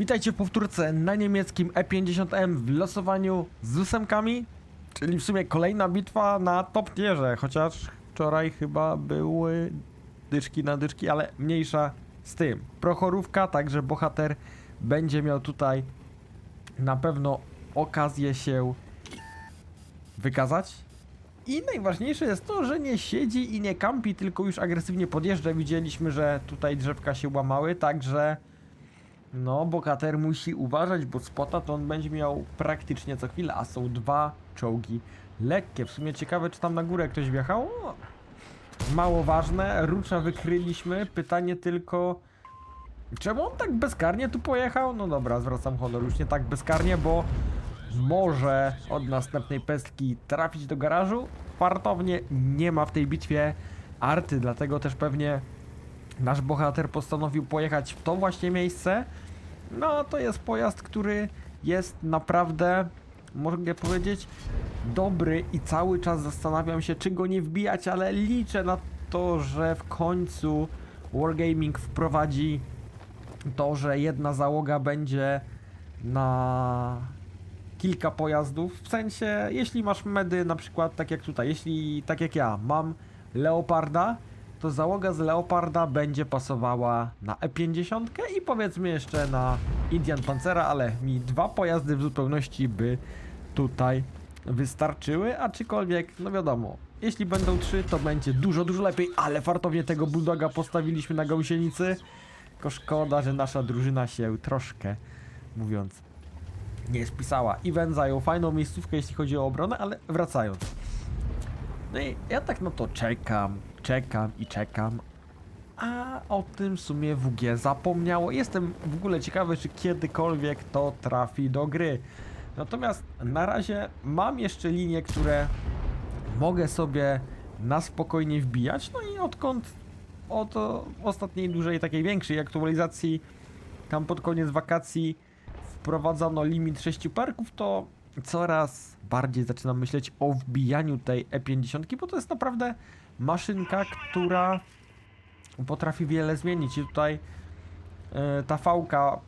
Witajcie w powtórce na niemieckim E50M w losowaniu z ósemkami, czyli w sumie kolejna bitwa na top tierze, chociaż wczoraj chyba były dyczki na dyczki, ale mniejsza z tym. Prochorówka, także bohater będzie miał tutaj na pewno okazję się wykazać. I najważniejsze jest to, że nie siedzi i nie kampi, tylko już agresywnie podjeżdża. Widzieliśmy, że tutaj drzewka się łamały, także no, bohater musi uważać, bo spota to on będzie miał praktycznie co chwilę, a są dwa czołgi lekkie. W sumie ciekawe, czy tam na górę ktoś wjechał. Mało ważne, rucza wykryliśmy. Pytanie tylko, czemu on tak bezkarnie tu pojechał? No dobra, zwracam honor, już nie tak bezkarnie, bo może od następnej pestki trafić do garażu. Fartownie nie ma w tej bitwie arty, dlatego też pewnie nasz bohater postanowił pojechać w to właśnie miejsce. No, to jest pojazd, który jest naprawdę, mogę powiedzieć, dobry i cały czas zastanawiam się, czy go nie wbijać, ale liczę na to, że w końcu Wargaming wprowadzi to, że jedna załoga będzie na kilka pojazdów. W sensie, jeśli masz medy, na przykład tak jak tutaj, jeśli tak jak ja mam Leoparda, to załoga z Leoparda będzie pasowała na E50 i powiedzmy jeszcze na Indian Pancera, ale mi dwa pojazdy w zupełności by tutaj wystarczyły, aczkolwiek, no wiadomo, jeśli będą trzy, to będzie dużo, dużo lepiej, ale fartownie tego Bulldoga postawiliśmy na gąsienicy, tylko szkoda, że nasza drużyna się troszkę, mówiąc, nie spisała. Iwen zajął fajną miejscówkę, jeśli chodzi o obronę, ale wracając. No i ja tak no to czekam, czekam i czekam. A o tym w sumie WG zapomniało. Jestem w ogóle ciekawy, czy kiedykolwiek to trafi do gry. Natomiast na razie mam jeszcze linie, które mogę sobie na spokojnie wbijać. No i odkąd od ostatniej dużej, takiej większej aktualizacji, tam pod koniec wakacji wprowadzono limit 6 parków, to coraz bardziej zaczynam myśleć o wbijaniu tej E50, bo to jest naprawdę maszynka, która potrafi wiele zmienić. I tutaj e, ta fałka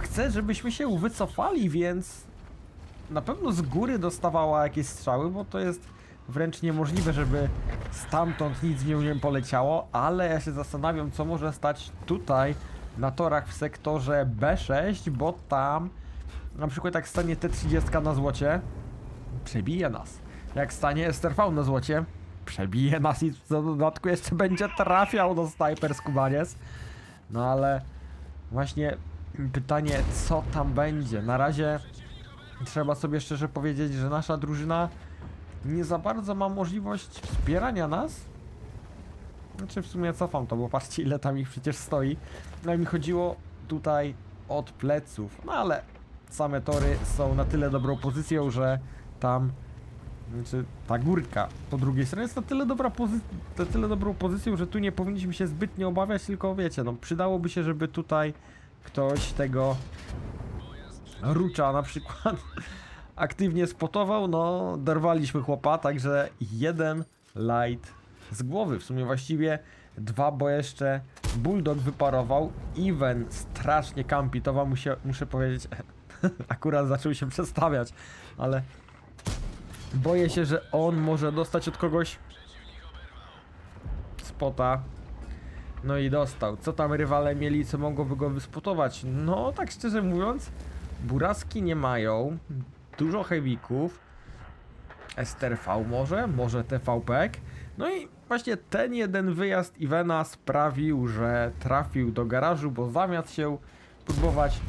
chce, żebyśmy się wycofali, więc na pewno z góry dostawała jakieś strzały, bo to jest wręcz niemożliwe, żeby stamtąd nic w nią nie poleciało, ale ja się zastanawiam, co może stać tutaj na torach w sektorze B6, bo tam na przykład jak stanie T30 na złocie, przebije nas. Jak stanie STRV na złocie, przebije nas i w dodatku jeszcze będzie trafiał do Sniper Skubaniec. No ale właśnie pytanie, co tam będzie. Na razie trzeba sobie szczerze powiedzieć, że nasza drużyna nie za bardzo ma możliwość wspierania nas. Znaczy w sumie cofam to, bo patrzcie ile tam ich przecież stoi. No i mi chodziło tutaj od pleców. No ale same tory są na tyle dobrą pozycją, że tam znaczy ta górka po drugiej stronie jest na tyle dobra na tyle dobrą pozycją, że tu nie powinniśmy się zbytnio obawiać, tylko wiecie, no przydałoby się, żeby tutaj ktoś tego rucza na przykład aktywnie spotował, no dorwaliśmy chłopa, także jeden light z głowy, w sumie właściwie dwa, bo jeszcze Bulldog wyparował, Even strasznie kampi, to wam musie, muszę powiedzieć, akurat zaczął się przestawiać, ale boję się, że on może dostać od kogoś spota. No i dostał. Co tam rywale mieli, co mogłoby go wyspotować? No, tak szczerze mówiąc, buraski nie mają, dużo heavyków, STRV może, może TVP. No i właśnie ten jeden wyjazd Ivena sprawił, że trafił do garażu, bo zamiast się próbować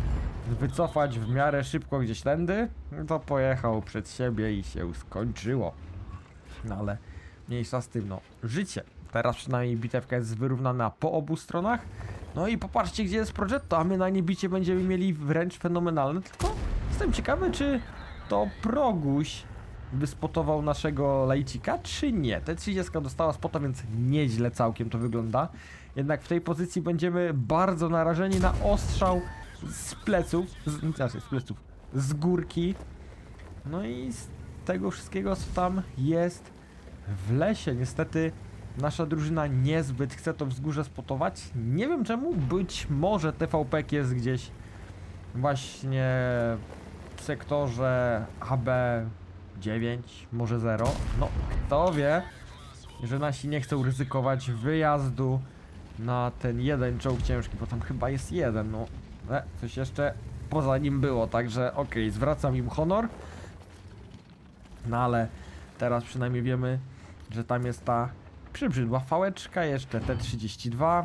wycofać w miarę szybko gdzieś tędy, to pojechał przed siebie i się skończyło. No ale mniejsza z tym, no życie. Teraz przynajmniej bitewka jest wyrównana po obu stronach. No i popatrzcie gdzie jest Progetto, a my na niebicie będziemy mieli wręcz fenomenalne, tylko jestem ciekawy czy to Proguś wyspotował naszego lejcika, czy nie? T30 dostała spota, więc nieźle całkiem to wygląda. Jednak w tej pozycji będziemy bardzo narażeni na ostrzał z pleców, z, znaczy z pleców, z górki. No i z tego wszystkiego, co tam jest w lesie. Niestety nasza drużyna niezbyt chce to wzgórze spotować. Nie wiem czemu, być może TVP jest gdzieś właśnie w sektorze AB9, może 0. No, kto wie, że nasi nie chcą ryzykować wyjazdu na ten jeden czołg ciężki, bo tam chyba jest jeden, no. E, coś jeszcze poza nim było, także okej, zwracam im honor. No ale teraz przynajmniej wiemy, że tam jest ta przybrzydła fałeczka, jeszcze T32,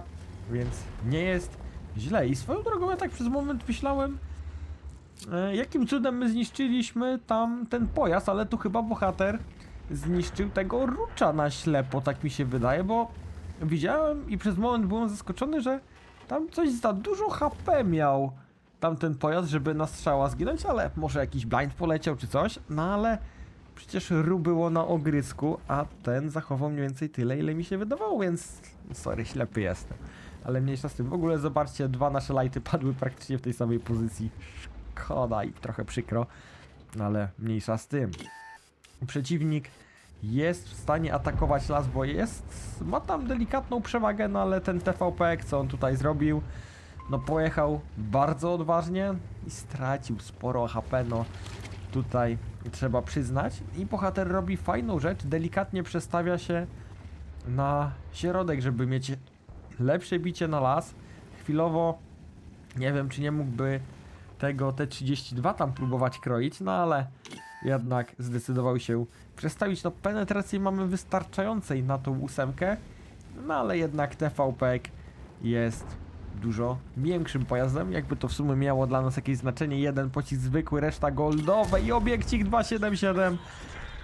więc nie jest źle. I swoją drogą ja tak przez moment myślałem, e, jakim cudem my zniszczyliśmy tam ten pojazd, ale tu chyba bohater zniszczył tego rucza na ślepo, tak mi się wydaje, bo widziałem i przez moment byłem zaskoczony, że tam coś za dużo HP miał tamten pojazd, żeby na strzała zginąć, ale może jakiś blind poleciał czy coś, no ale przecież ru było na ogrysku, a ten zachował mniej więcej tyle, ile mi się wydawało, więc sorry, ślepy jestem. Ale mniejsza z tym. W ogóle zobaczcie, dwa nasze lighty padły praktycznie w tej samej pozycji. Szkoda i trochę przykro, no ale mniejsza z tym. Przeciwnik jest w stanie atakować las, bo jest, ma tam delikatną przewagę, no ale ten TVP, co on tutaj zrobił, no pojechał bardzo odważnie i stracił sporo HP, no tutaj trzeba przyznać. I bohater robi fajną rzecz, delikatnie przestawia się na środek, żeby mieć lepsze bicie na las. Chwilowo nie wiem, czy nie mógłby tego T32 tam próbować kroić, no ale jednak zdecydował się przestawić. No penetrację mamy wystarczającej na tą ósemkę, no ale jednak TVP jest dużo większym pojazdem, jakby to w sumie miało dla nas jakieś znaczenie. Jeden pocisk zwykły, reszta goldowe i obiekcik 277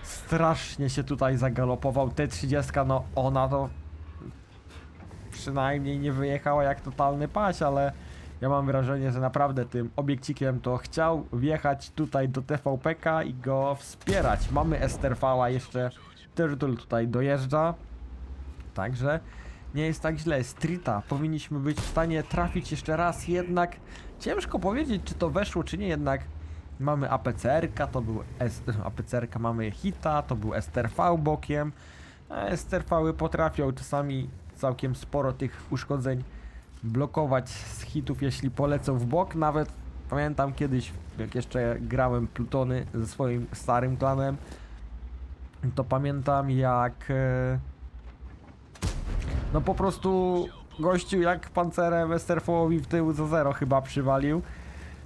strasznie się tutaj zagalopował. T30, no ona to przynajmniej nie wyjechała jak totalny paś, ale ja mam wrażenie, że naprawdę tym obiekcikiem to chciał wjechać tutaj do TVPK i go wspierać. Mamy Esterfała jeszcze, Turtle tutaj dojeżdża, także nie jest tak źle. Streeta powinniśmy być w stanie trafić jeszcze raz, jednak ciężko powiedzieć, czy to weszło, czy nie, jednak mamy APCR-ka, to był S APCR-ka, mamy Hita, to był STRV bokiem, a STRV-y potrafią czasami całkiem sporo tych uszkodzeń blokować z hitów, jeśli polecą w bok. Nawet pamiętam kiedyś, jak jeszcze grałem Plutony ze swoim starym klanem, to pamiętam jak e, no po prostu gościu jak pancerem Westerfołowi w tył za zero chyba przywalił.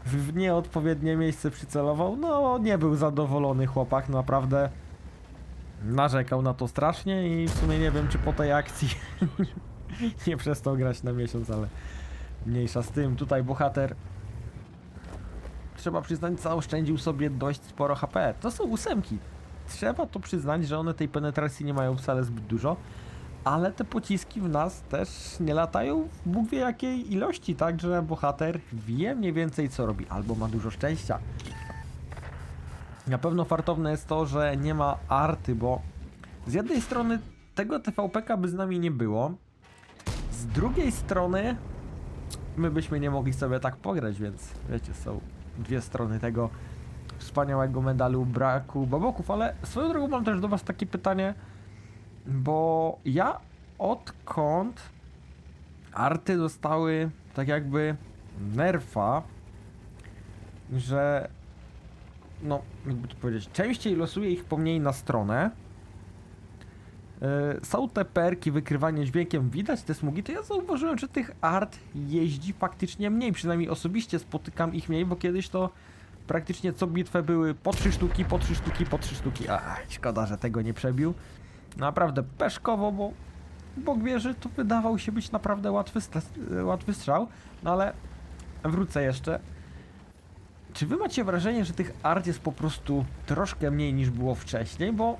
W nieodpowiednie miejsce przycelował. No nie był zadowolony chłopak, naprawdę narzekał na to strasznie i w sumie nie wiem czy po tej akcji nie przestał grać na miesiąc, ale mniejsza z tym. Tutaj bohater trzeba przyznać, zaoszczędził sobie dość sporo HP. To są ósemki. Trzeba to przyznać, że one tej penetracji nie mają wcale zbyt dużo, ale te pociski w nas też nie latają w Bóg wie jakiej ilości, także bohater wie mniej więcej co robi, albo ma dużo szczęścia. Na pewno fartowne jest to, że nie ma arty, bo z jednej strony tego TVPK by z nami nie było, z drugiej strony my byśmy nie mogli sobie tak pograć, więc wiecie, są dwie strony tego wspaniałego medalu braku baboków, ale swoją drogą mam też do was takie pytanie, bo ja odkąd arty dostały tak jakby nerfa, że no, jakby to powiedzieć, częściej losuję ich pomniej na stronę. Yy, są te perki, wykrywanie dźwiękiem, widać te smugi, to ja zauważyłem, że tych art jeździ faktycznie mniej, przynajmniej osobiście spotykam ich mniej, bo kiedyś to praktycznie co bitwę były po trzy sztuki, po trzy sztuki, po trzy sztuki. Ach, szkoda, że tego nie przebił. Naprawdę peszkowo, bo Bóg wie, że to wydawał się być naprawdę łatwy, łatwy strzał, no ale wrócę jeszcze. Czy wy macie wrażenie, że tych art jest po prostu troszkę mniej niż było wcześniej? Bo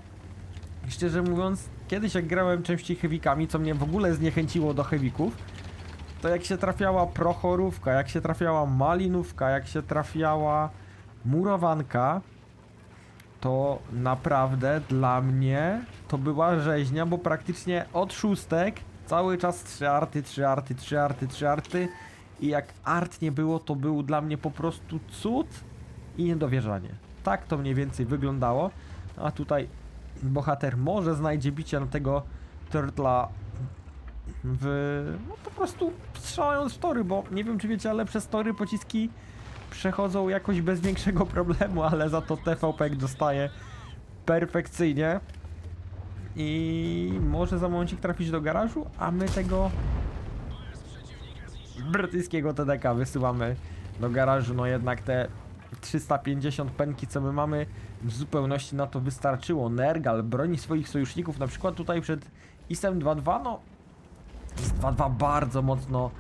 szczerze mówiąc, kiedyś jak grałem częściej heavykami, co mnie w ogóle zniechęciło do heavyków, to jak się trafiała prochorówka, jak się trafiała malinówka, jak się trafiała murowanka, to naprawdę dla mnie to była rzeźnia, bo praktycznie od szóstek cały czas trzy arty, trzy arty, trzy arty, trzy arty i jak art nie było, to był dla mnie po prostu cud i niedowierzanie. Tak to mniej więcej wyglądało, a tutaj bohater może znajdzie bicie na tego turtla w... no po prostu strzelając w tory, bo nie wiem czy wiecie, ale przez tory pociski przechodzą jakoś bez większego problemu, ale za to TVP dostaje perfekcyjnie. I może za momencik trafić do garażu, a my tego brytyjskiego TDK wysyłamy do garażu. No jednak te 350 penki, co my mamy, w zupełności na to wystarczyło. Nergal broni swoich sojuszników, na przykład tutaj przed ISem 2.2, no z 2.2 bardzo mocno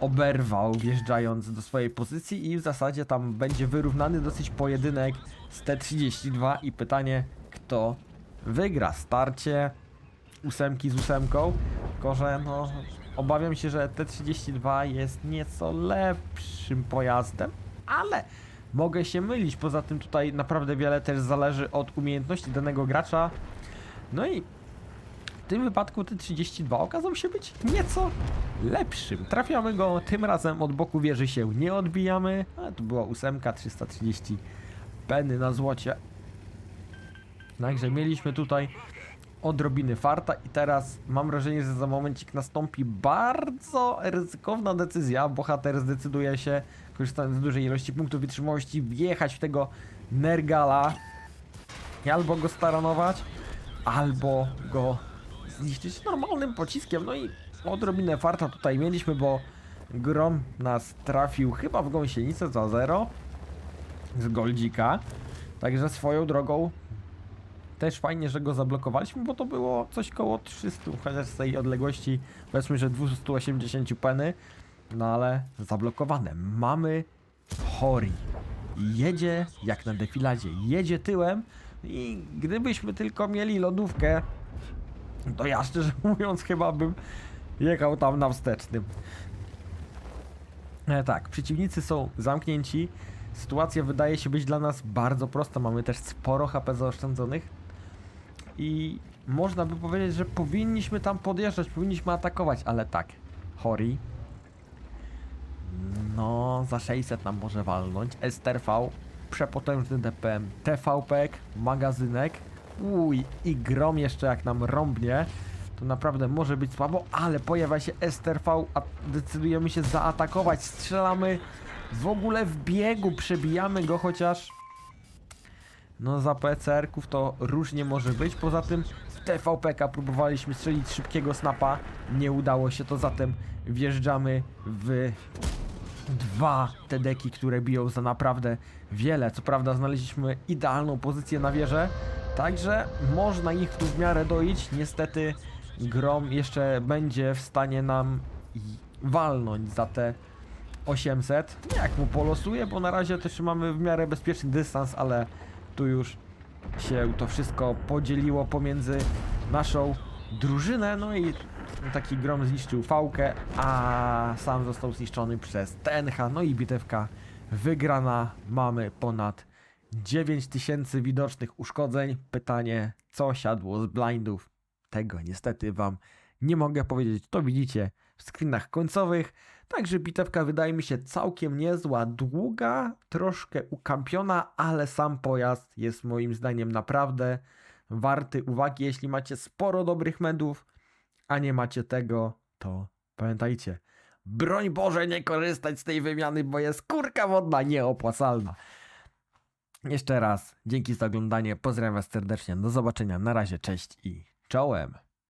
oberwał, wjeżdżając do swojej pozycji i w zasadzie tam będzie wyrównany dosyć pojedynek z T32 i pytanie, kto wygra? Starcie ósemki z ósemką, tylko że no obawiam się, że T32 jest nieco lepszym pojazdem, ale mogę się mylić, poza tym tutaj naprawdę wiele też zależy od umiejętności danego gracza, no i w tym wypadku T32 okazał się być nieco lepszym. Trafiamy go tym razem od boku wieży się nie odbijamy, ale to była ósemka 330 peny na złocie. Także mieliśmy tutaj odrobiny farta i teraz mam wrażenie, że za momencik nastąpi bardzo ryzykowna decyzja. Bohater zdecyduje się, korzystając z dużej ilości punktów wytrzymałości, wjechać w tego Nergala i albo go staranować, albo go zniszczyć normalnym pociskiem. No i odrobinę farta tutaj mieliśmy, bo Grom nas trafił chyba w gąsienicę za zero z Goldzika. Także swoją drogą też fajnie, że go zablokowaliśmy, bo to było coś koło 300, chociaż z tej odległości powiedzmy, że 280 peny, no ale zablokowane. Mamy Hori. Jedzie jak na defiladzie, jedzie tyłem i gdybyśmy tylko mieli lodówkę, to ja szczerze mówiąc chyba bym jechał tam na wstecznym. E, tak, przeciwnicy są zamknięci. Sytuacja wydaje się być dla nas bardzo prosta. Mamy też sporo HP zaoszczędzonych. I można by powiedzieć, że powinniśmy tam podjeżdżać, powinniśmy atakować, ale tak. Hori. No, za 600 nam może walnąć. STRV, przepotężny DPM, TVP, magazynek. Uj, i grom jeszcze jak nam rąbnie. To naprawdę może być słabo, ale pojawia się STRV, a decydujemy się zaatakować. Strzelamy w ogóle w biegu, przebijamy go, chociaż no za PCR-ków to różnie może być. Poza tym w TVPK próbowaliśmy strzelić szybkiego snapa. Nie udało się to, zatem wjeżdżamy w dwa te deki, które biją za naprawdę wiele. Co prawda znaleźliśmy idealną pozycję na wieżę, także można ich tu w miarę doić. Niestety Grom jeszcze będzie w stanie nam walnąć za te 800. Jak mu polosuje, bo na razie też mamy w miarę bezpieczny dystans, ale tu już się to wszystko podzieliło pomiędzy naszą drużynę, no i taki grom zniszczył fałkę, a sam został zniszczony przez TNH, no i bitewka wygrana. Mamy ponad 9000 widocznych uszkodzeń. Pytanie, co siadło z blindów? Tego niestety wam nie mogę powiedzieć, to widzicie w screenach końcowych. Także bitewka wydaje mi się całkiem niezła, długa, troszkę ukampiona, ale sam pojazd jest moim zdaniem naprawdę warty uwagi. Jeśli macie sporo dobrych medów, a nie macie tego, to pamiętajcie, broń Boże nie korzystać z tej wymiany, bo jest kurka wodna nieopłacalna. Jeszcze raz, dzięki za oglądanie, pozdrawiam was serdecznie, do zobaczenia, na razie, cześć i czołem.